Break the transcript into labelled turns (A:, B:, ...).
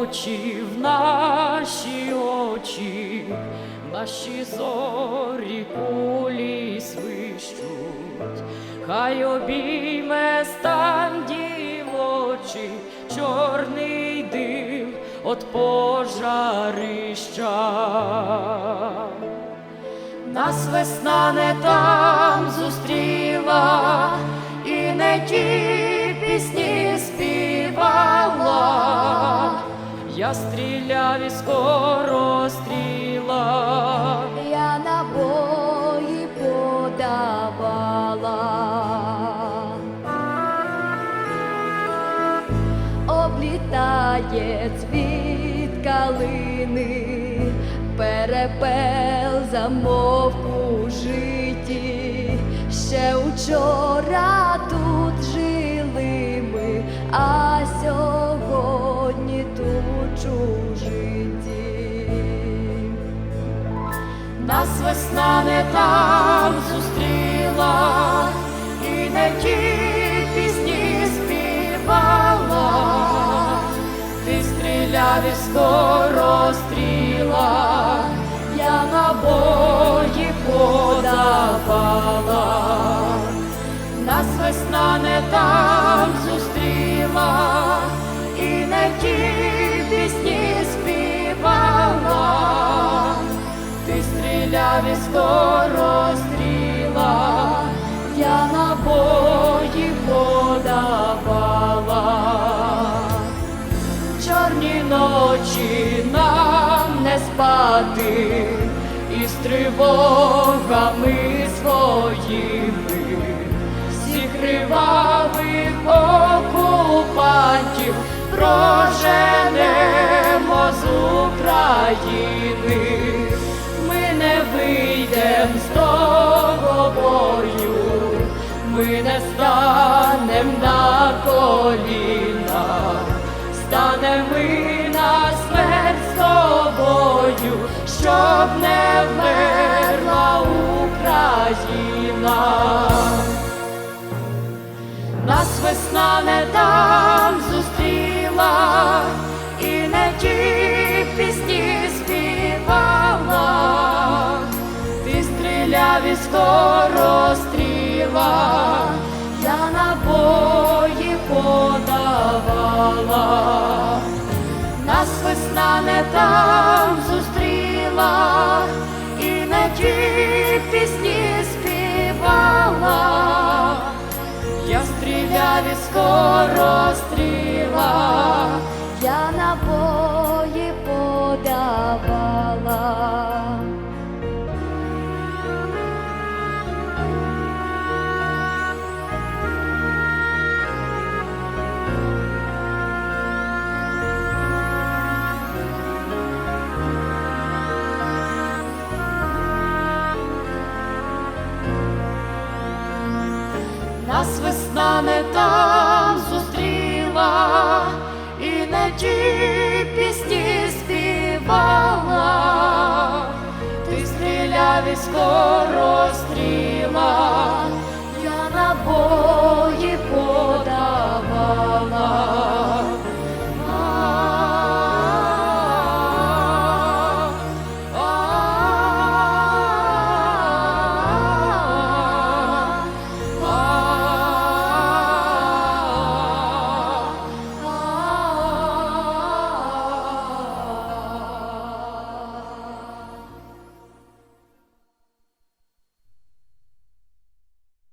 A: очі, в наші очі, наші зорі кулі свищуть, хай обійме стан дівочий, чорний дим от пожарища. Нас весна не там зустріла, і не ті пісні співала, я стріляв і скоро стріла.
B: я набої подавала, облітає цвіт калини, перепел замовк у житті, ще учора
A: Нас весна не там зустріла, і не ті пісні співала, ти стріляв і скоро стріляв і скоро я набої подавала. Чорні ночі нам не спати, із тривогами своїми, всіх кривавих окупантів проженемо з України. Станем на коліна, станем ми на смерть з тобою, щоб не вмерла Україна. Нас весна не там зустріла, і не ті пісні співала, ти стріляв і скоро стріла, я набої подавала, нас весна не там зустріла, і не ті пісні співала. Я стріляв і скоро стріла, мене там зустріла і не ті пісні співала, ти стріляв і скоро стріла, я на Бога.